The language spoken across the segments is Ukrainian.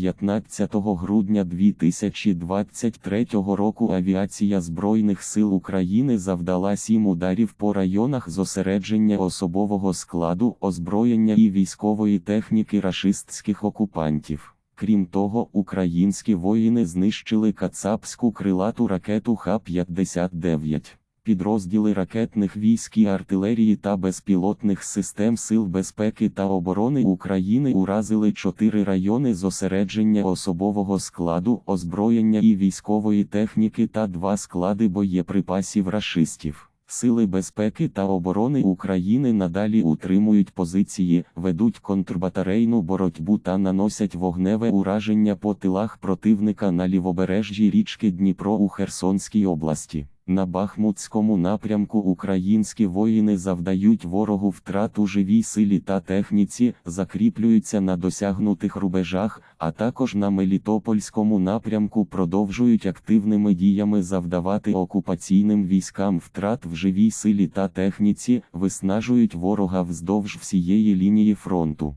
15 грудня 2023 року авіація Збройних сил України завдала сім ударів по районах зосередження особового складу, озброєння і військової техніки рашистських окупантів. Крім того, українські воїни знищили кацапську крилату ракету Х-59. Підрозділи ракетних військ і артилерії та безпілотних систем Сил безпеки та оборони України уразили чотири райони зосередження особового складу, озброєння і військової техніки та два склади боєприпасів рашистів. Сили безпеки та оборони України надалі утримують позиції, ведуть контрбатарейну боротьбу та наносять вогневе ураження по тилах противника на лівобережжі річки Дніпро у Херсонській області. На Бахмутському напрямку українські воїни завдають ворогу втрат у живій силі та техніці, закріплюються на досягнутих рубежах, а також на Мелітопольському напрямку продовжують активними діями завдавати окупаційним військам втрат в живій силі та техніці, виснажують ворога вздовж всієї лінії фронту.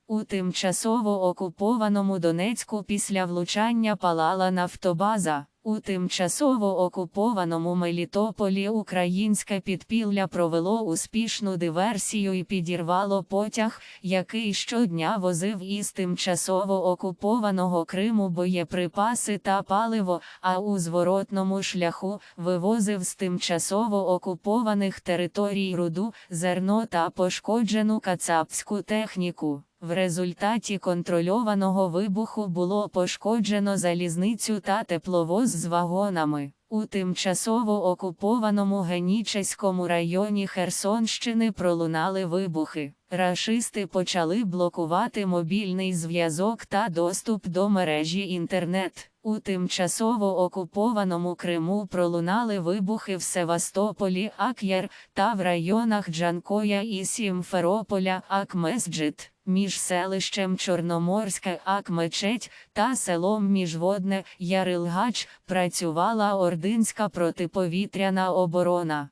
У тимчасово окупованому Донецьку після влучання палала нафтобаза. У тимчасово окупованому Мелітополі українське підпілля провело успішну диверсію і підірвало потяг, який щодня возив із тимчасово окупованого Криму боєприпаси та паливо, а у зворотному шляху вивозив з тимчасово окупованих територій руду, зерно та пошкоджену кацапську техніку. В результаті контрольованого вибуху було пошкоджено залізницю та тепловоз з вагонами. У тимчасово окупованому Генічеському районі Херсонщини пролунали вибухи. Рашисти почали блокувати мобільний зв'язок та доступ до мережі інтернет. У тимчасово окупованому Криму пролунали вибухи в Севастополі, Ак'єр та в районах Джанкоя і Сімферополя, Акмесджит. Між селищем Чорноморське Акмечеть та селом Міжводне Ярилгач працювала ординська протиповітряна оборона.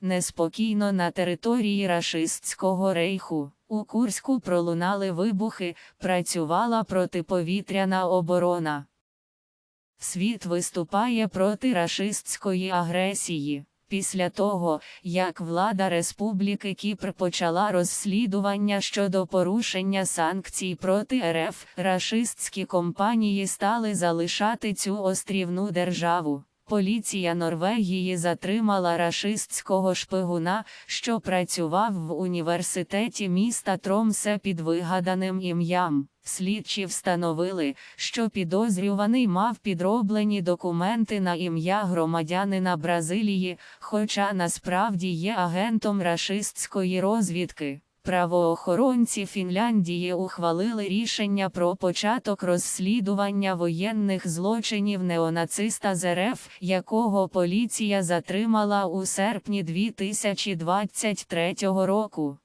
Неспокійно на території рашистського рейху. У Курську пролунали вибухи, працювала протиповітряна оборона. Світ виступає проти рашистської агресії. Після того, як влада Республіки Кіпр почала розслідування щодо порушення санкцій проти РФ, рашистські компанії стали залишати цю острівну державу. Поліція Норвегії затримала рашистського шпигуна, що працював в університеті міста Тромсе під вигаданим ім'ям. Слідчі встановили, що підозрюваний мав підроблені документи на ім'я громадянина Бразилії, хоча насправді є агентом рашистської розвідки. Правоохоронці Фінляндії ухвалили рішення про початок розслідування воєнних злочинів неонациста з РФ, якого поліція затримала у серпні 2023 року.